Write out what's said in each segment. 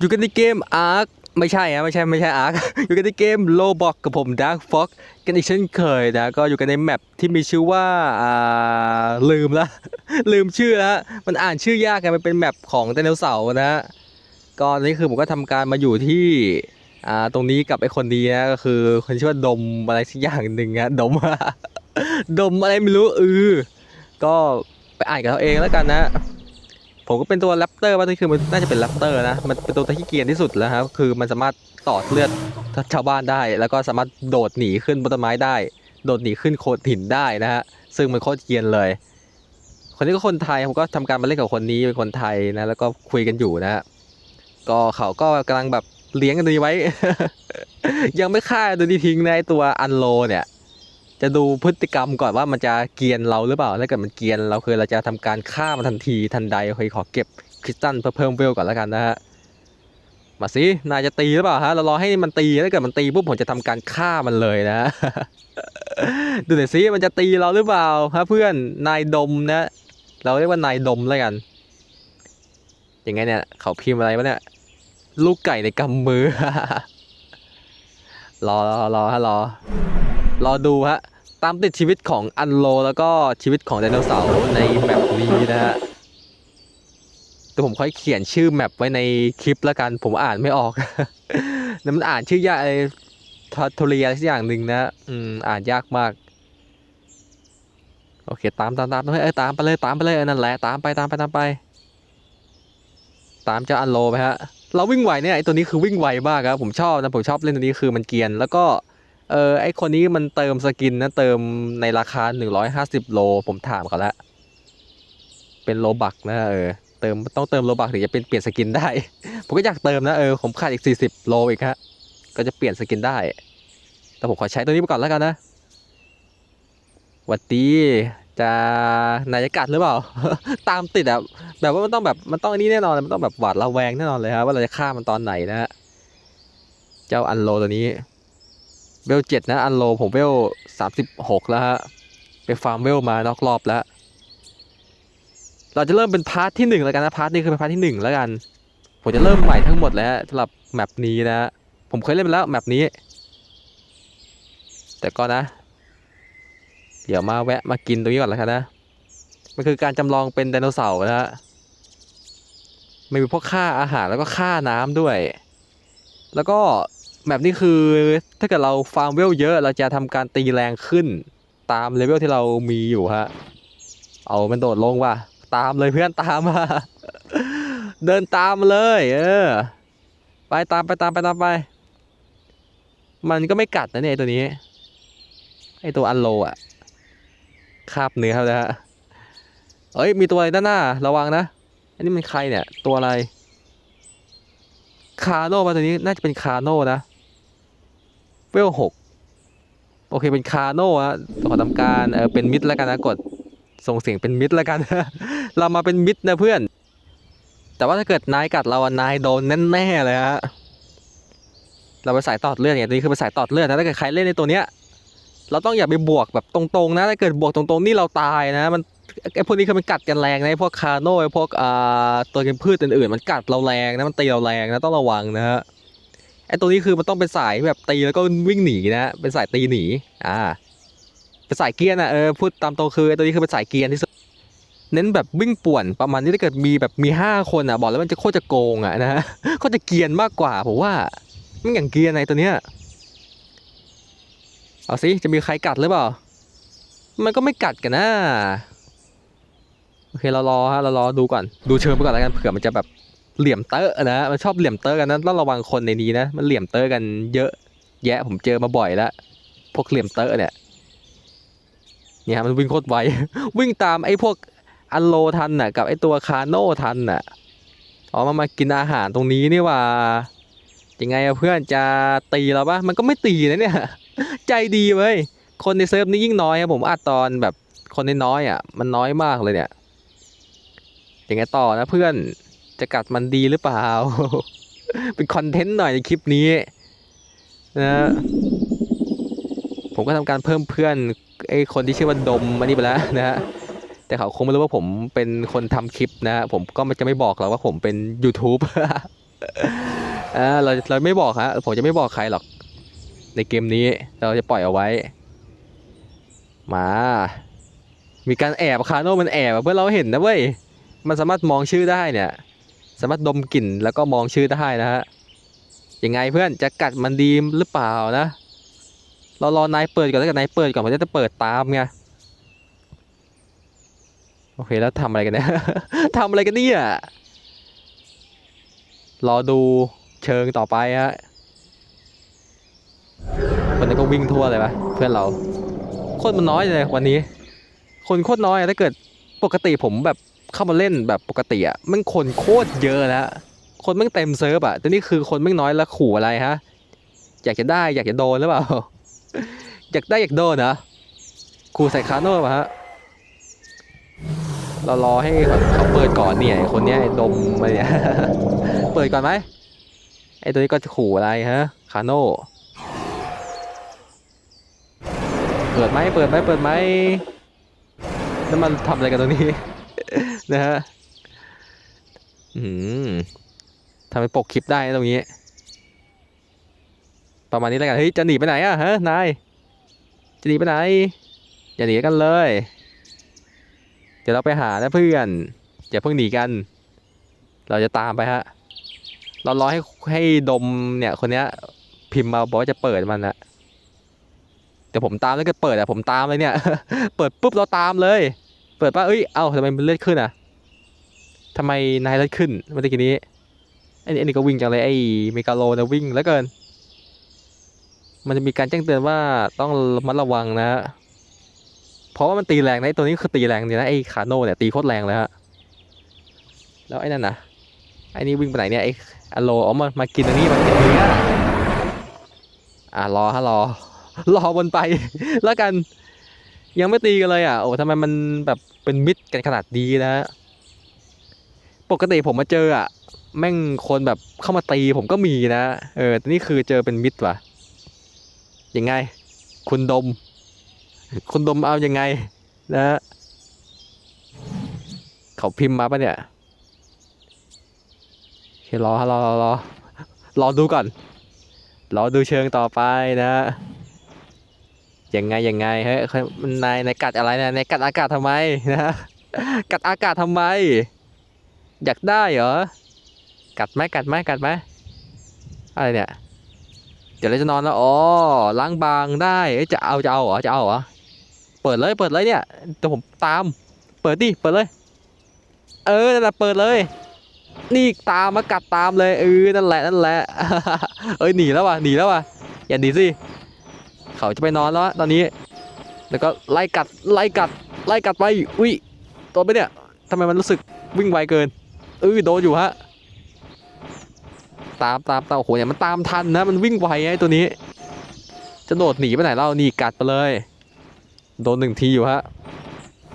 อยู่กันในเกม Ark ไม่ใช่ฮะไม่ใช่ไม่ใช่ Ark อยู่กันในเกม Roblox กับผม Dark Fox กันอีกเช่นเคยนะก็อยู่กันในแมปที่มีชื่อว่าอ่าลืมละลืมชื่อแล้วมันอ่านชื่อยากไงมันเป็นแมปของไดโนเสาร์นะฮะก็นนี้คือผมก็ทำการมาอยู่ที่อ่าตรงนี้กับไอคนนี้นะก็คือคนชื่อว่าดมอะไรสักอย่างหนึ่งอะดมดมอะไรไม่รู้เออก็ไปอ่านกับเขาเองแล้วกันนะ ผมก็เป็นตัวแรปเตอร์ว่านี่คือมันน่าจะเป็นแรปเตอร์นะ มันเป็นตัวที่เกียนที่สุดแล้วครับ คือมันสามารถตอดเลือดชาวบ้านได้ แล้วก็สามารถโดดหนีขึ้นบนต้นไม้ได้ โดดหนีขึ้นโขดหินได้นะฮะ ซึ่งมันโคตรเกียนเลย คนนี้ก็คนไทย ผมก็ทำการมาเล่นกับคนนี้เป็นคนไทยนะ แล้วก็คุยกันอยู่นะฮะ ก็เขาก็กำลังแบบเลี้ยงกันตัวนี้ไว้ ยังไม่ฆ่าตัวนี้ทิ้งนะตัวอันโลเนี่ย จะดูพฤติกรรมก่อนว่ามันจะเกียนเราหรือเปล่าถ้าเกิดมันเกียนเราคือเราจะทำการฆ่ามันทันทีทันใดเคยขอเก็บคริสตัลเพื่อเพิ่มเวลก่อนแล้วกันนะฮะมาสินายจะตีหรือเปล่าฮะเรารอให้มันตีถ้าเกิดมันตีปุ๊บผมจะทำการฆ่ามันเลยนะดูหน่อยสิมันจะตีเราหรือเปล่าฮะเพื่อนนายดมนะ เราเรียกว่านายดมแล้วกันยังไงเนี่ยเขาพิมพ์อะไรวะเนี่ยลูกไก่ในกำมือรอรอรอฮะรอ รอดูฮะ ตามติดชีวิตของอันโล แล้วก็ชีวิตของไดโนเสาร์ในแมปนี้นะฮะแต่ผมค่อยเขียนชื่อแมปไว้ในคลิปแล้วกันผมอ่านไม่ออกแล้วมันอ่านชื่อยากไอ้ทัทเรียสักอย่างหนึ่งนะอืมอ่านยากมาก โอเค ตามตามตามเฮ้ยเอ้ยตามไปเลยตามไปเลยนั่นแหละตามไปตามไปตามไป ตามเจ้าอันโลไปฮะเราวิ่งไหวเนี่ยไอตัวนี้คือวิ่งไวมากครับผมชอบนะผมชอบเล่นตัวนี้คือมันเกียนแล้วก็ เออไอคนนี้มันเติมสกินนะเติมในราคา 150 โล ผมถามเขาแล้ว เป็นโลบักนะเออเติมต้องเติมโลบักถึงจะเป็นเปลี่ยนสกินได้ ผมก็อยากเติมนะเออผมขาดอีก 40 โลอีกฮะก็จะเปลี่ยนสกินได้ แต่ผมขอใช้ตัวนี้ไปก่อนแล้วกันนะหวัดดีจะนายกัดหรือเปล่า ตามติดอะแบบว่ามันต้องแบบมันต้องนนี้แน่นอนมันต้องแบบหวาดระแวงแน่นอนเลยครับว่าเราจะฆ่ามันตอนไหนนะฮะเจ้าอันโลตัวนี้ เวลเจ็ดนะ อันโลผมเวลสามสิบหกแล้วฮะ ไปฟาร์มเวลมานอกรอบแล้ว เราจะเริ่มเป็นพาร์ทที่หนึ่งแล้วกันนะพาร์ทนี้คือเป็นพาร์ทที่หนึ่งแล้วกัน ผมจะเริ่มใหม่ทั้งหมดแล้วสำหรับแมปนี้นะ ผมเคยเล่นไปแล้วแมปนี้ แต่ก็นะ เดี๋ยวมาแวะมากินตรงนี้ก่อนแล้วกันนะ มันคือการจำลองเป็นไดโนเสาร์นะฮะไม่มีพวกค่าอาหารแล้วก็ค่าน้ำด้วย แล้วก็ แมปนี้คือถ้าเกิดเราฟาร์มเวลเยอะ เราจะทำการตีแรงขึ้น ตามเลเวลที่เรามีอยู่ฮะ เอามันโดดลงว่ะ ตามเลยเพื่อนตามมาเดินตามมาเลย เออ ไปตามไปตามไปตามไป มันก็ไม่กัดนะเนี่ยตัวนี้ ไอตัวอันโลอะคาบเนื้อครับนะฮะเอ้ย มีตัวอะไรด้านหน้า ระวังนะ อันนี้มันใครเนี่ย ตัวอะไร คาโน่มาตัวนี้น่าจะเป็นคาโน่นะ เวลหกโอเคเป็นคาโน่ฮะขอทำการเออเป็นมิดแล้วกันนะกดส่งเสียงเป็นมิดแล้วกัน เรามาเป็นมิดนะเพื่อน แต่ว่าถ้าเกิดนายกัดเราอะนายโดนแน่ๆเลยฮะเราไปสายตอดเลือดเนี่ยนี้คือไปสายตอดเลือดนะถ้าเกิดใครเล่นในตัวเนี้ยเราต้องอย่าไปบวกแบบตรงๆนะถ้าเกิดบวกตรงๆนี่เราตายนะมันไอพวกนี้คือมันกัดกันแรงนะพวกคาโน่ไอพวกอ่าตัวกินพืชอื่นๆมันกัดเราแรงนะมันตีเราแรงนะต้องระวังนะฮะ ไอตัวนี้คือมันต้องเป็นสายแบบตีแล้วก็วิ่งหนีนะเป็นสายตีหนีอ่าเป็นสายเกียร์นะเออพูดตามตรงคือไอตัวนี้คือเป็นสายเกียร์ที่สุดเน้นแบบวิ่งป่วนประมาณนี้ถ้าเกิดมีแบบมีห้าคนอะบอกแล้วมันจะโคตรจะโกงอะนะฮะโคตรจะเกียนมากกว่าผมว่ามันอย่างเกียนในตัวเนี้ยเอาสิจะมีใครกัดหรือเปล่า มันก็ไม่กัดกันนะโอเคเรารอฮะเรารอดูก่อนดูเชิงไปก่อนแล้วกันเผื่อมันจะแบบ เหลี่ยมเตอะนะมันชอบเหลี่ยมเตอะกันนะต้องระวังคนในนี้นะ มันเหลี่ยมเตอะกันเยอะแยะผมเจอมาบ่อยแล้วพวกเหลี่ยมเตอะเนี่ยเนี่ยฮะมันวิ่งโคตรไววิ่งตามไอ้พวกอันโลทันน่ะกับไอ้ตัวคาโน่ทันน่ะอ๋อมามากินอาหารตรงนี้นี่ว่ายังไงเพื่อนจะตีเราปะมันก็ไม่ตีนะเนี่ย ใจดีเว้ยคนในเซิร์ฟนี่ยิ่งน้อยครับผมอัดตอนแบบคนน้อยอะ มันน้อยมากเลยเนี่ยยังไงต่อนะเพื่อน จะกัดมันดีหรือเปล่า เป็นคอนเทนต์หน่อยในคลิปนี้นะผมก็ทำการเพิ่มเพื่อนไอ้คนที่ชื่อว่าดมอันนี้ไปแล้วนะฮะแต่เขาคงไม่รู้ว่าผมเป็นคนทำคลิปนะฮะผมก็จะไม่บอกหรอกว่าผมเป็น YouTube อ่าเราเราไม่บอกฮะผมจะไม่บอกใครหรอก ในเกมนี้เราจะปล่อยเอาไว้ มา มีการแอบคาโน่มันแอบเพื่อเราเห็นนะเว้ยมันสามารถมองชื่อได้เนี่ย สามารถดมกลิ่นแล้วก็มองชื่อได้นะฮะยังไงเพื่อนจะกัดมันดีหรือเปล่านะ เรารอนายเปิดก่อนแล้วกันนายเปิดก่อนมันจะเปิดตามไงโอเคแล้วทำอะไรกันเนี่ยทำอะไรกันเนี่ยรอดูเชิงต่อไปฮะวันนี้ก็วิ่งทั่วเลยปะเพื่อนเราคนมันน้อยเลยวันนี้ คนโคตรน้อยถ้าเกิดปกติผมแบบ เข้ามาเล่นแบบปกติอะมันคนโคตรเยอะแล้ว คนม่งเต็มเซิร์ฟอะแต่นี่คือคนแม่น้อยแล้วขู่อะไรฮะ อยากจะได้อยากจะโดนหรือเปล่า อยากได้อยากโดนนะขู่ใส่คาโน่ป่ะฮะ เรารอให้เขาเปิดก่อนเนี่ยคนเนี้ยไอ้ดมอะไรเนี่ย เปิดก่อนไหมไอ้ตัวนี้ก็จะขู่อะไรฮะ คาโน่เปิดไหมเปิดไหมเปิดไหมแล้วมันทำอะไรกันตรงนี้ นะฮะอืมทำให้ปกคลิปได้ตรงนี้ ประมาณนี้แล้วกัน เฮ้ย จะหนีไปไหนอะฮะ นาย จะหนีไปไหน อย่าหนีกันเลย เดี๋ยวเราไปหานะเพื่อน อย่าเพิ่งหนีกัน เราจะตามไปฮะ เรารอให้ให้ดมเนี่ยคนเนี้ย พิมพ์มาบอกว่าจะเปิดมันนะเดี๋ยวผมตามแล้วก็เปิดอะผมตามเลยเนี่ย เปิดปุ๊บเราตามเลย เปิดป่ะเอ้ย เอ้าทำไมมันเลือดขึ้นอะทำไมนายเลือดขึ้นเมื่อกี้นี้ไอ้นี่ไอ้นี่ก็วิ่งจังเลยไอ้เมกาโลนะวิ่งแล้วเกิน มันจะมีการแจ้งเตือนว่าต้องระมัดระวังนะ เพราะว่ามันตีแรงนะตัวนี้คือตีแรงเนี่ยนะไอ้คาโน่เนี่ยตีโคตรแรงเลยฮะ แล้วไอ้นั่นนะไอ้นี่วิ่งไปไหนเนี่ยไอ้อโลอ๋อมามากินอันนี้มากินเนื้ออะรอฮะรอ รอบนไป แล้วกัน ยังไม่ตีกันเลยอะ โอ้ทำไมมันแบบ เป็นมิตรกันขนาดดีนะ ปกติผมมาเจออะ แม่งคนแบบเข้ามาตีผมก็มีนะ เออตนี่คือเจอเป็นมิตรว่ะ ยังไง คุณดม คุณดมเอายังไง นะ เขาพิมพ์มาปะเนี่ยเครอรอรอรอรอดูก่อน รอดูเชิงต่อไปนะ ยังไงยังไงเฮ้ยนายนายกัดอะไรนะนายกัดอากาศทำไมนะกัดอากาศทำไม อยากได้เหรอกัดไหมกัดไหมกัดไหมอะไรเนี่ยเดี๋ยวเราจะนอนแล้วอ๋อล้างบางได้จะเอาจะเอาเหรอจะเอาเหรอเปิดเลยเปิดเลยเนี่ยเดี๋ยวผมตาม เปิดดิเปิดเลย เออนั่นแหละเปิดเลย นี่ตามมากัดตามเลยเออนั่นแหละนั่นแหละเอ้ยหนีแล้วว่ะหนีแล้วว่ะอย่าหนีสิ เขาจะไปนอนแล้วตอนนี้ แล้วก็ไล่กัดไล่กัดไล่กัดไปอุ้ยตัวไปเนี่ยทำไมมันรู้สึกวิ่งไวเกินเออโดนอยู่ฮะตามตามตามโอ้โหเนี่ยมันตามทันนะมันวิ่งไวไอ้ตัวนี้ จะโดดหนีไปไหนเล่านี่กัดไปเลย โดนหนึ่งทีอยู่ฮะ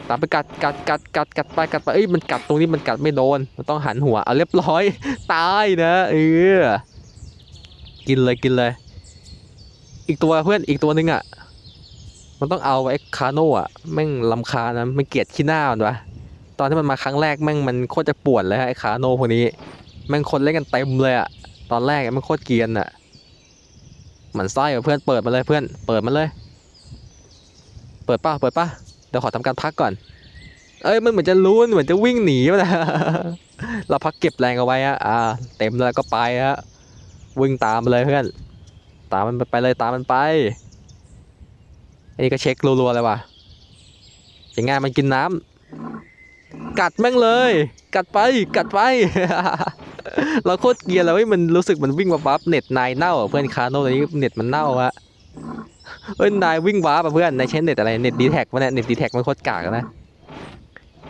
ตามไปกัดกัดกัดกัดกัดไปกัดไปเอ้ยมันกัดตรงนี้มันกัดไม่โดนมันต้องหันหัวเอาเรียบร้อยตายนะเออกินเลยกินเลย อีกตัวเพื่อนอีกตัวหนึงอะ มันต้องเอาไอ้คาโน่อะแม่งลำคานะไม่เกลียดขี้หน้ามันวะตอนที่มันมาครั้งแรกแม่งมันโคตรจะปวดเลยฮะไอ้คาโน่พวกนี้แม่งคนเล่นกันเต็มเลยอะตอนแรกม่งโคตรเกรียนอะหมันไส้กับเพื่อนเปิดมาเลยเพื่อนเปิดมาเลย เปิดป่ะเปิดป่ะเดี๋ยวขอทำการพักก่อน เอ้ยมันเหมือนจะรู้เหมือนจะวิ่งหนีมานะเราพักเก็บแรงเอาไว้อะอ่า เต็มแล้วก็ไปฮะวิ่งตามมาเลยเพื่อน ตามมันไปเลยตามมันไปอันนี้ก็เช็ครัวๆเลยว่ะยังไงมันกินน้ำกัดแม่งเลย กัดไปกัดไป เราโคตรเกียร์แล้วเฮ้ยมันรู้สึกมันวิ่งมาปั๊บเน็ตนายเน่าอะเพื่อนคาโน่ตอนนี้เน็ตมันเน่าอะเอ้ยนายวิ่งว้าป่ะเพื่อนนายใช้เน็ตอะไรเน็ตดีแท็กวะเนี่ยเน็ตดีแท็กมันโคตรกากนะ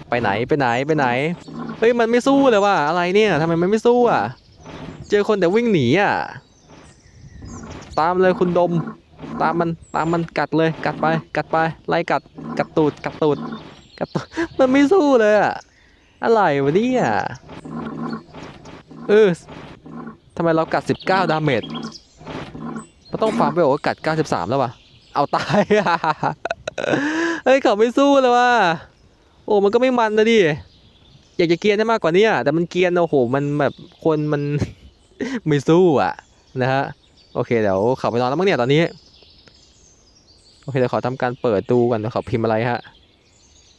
ไปไหนไปไหนไปไหนเฮ้ยมันไม่สู้เลยว่ะอะไรเนี่ยทำไมมันไม่สู้อะ เจอคนแต่วิ่งหนีอะ ตามเลยคุณดม ตามมันตามมันกัดเลย กัดไป กัดไป ไล่กัด กัดตูด กัดตูด กัดตูด มันไม่สู้เลยอะอะไรวะเนี่ยเออทำไมเรากัด 19 ดาเมจมันต้องฟาร์มไปบอกว่ากัด 93 แล้ววะเอาตายอะเฮ้ยเขาไม่สู้เลยว่ะโอ้มันก็ไม่มันนะดิอยากจะเกียนได้มากกว่านี้แต่มันเกียนโอ้โหมันแบบคนมันไม่สู้อะนะฮะ โอเคเดี๋ยวเขาไปนอนแล้วมั้งเนี่ยตอนนี้ โอเคเดี๋ยวขอทำการเปิดดูก่อนเดี๋ยวเขาพิมพ์อะไรฮะ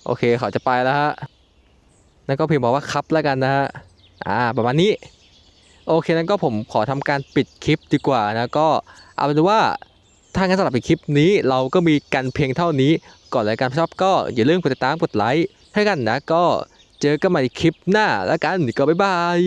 โอเคเขาจะไปแล้วฮะแล้วก็พิมพ์บอกว่าครับแล้วกันนะฮะอ่าประมาณนี้ โอเคนั้นก็ผมขอทำการปิดคลิปดีกว่านะก็เอาเป็นว่าถ้างั้นสำหรับคลิปนี้เราก็มีกันเพียงเท่านี้ ก่อนรายการชอบก็อย่าลืมกดติดตามกดไลค์ให้กันนะก็เจอกันใหม่คลิปหน้าแล้วกันก็บ๊ายบาย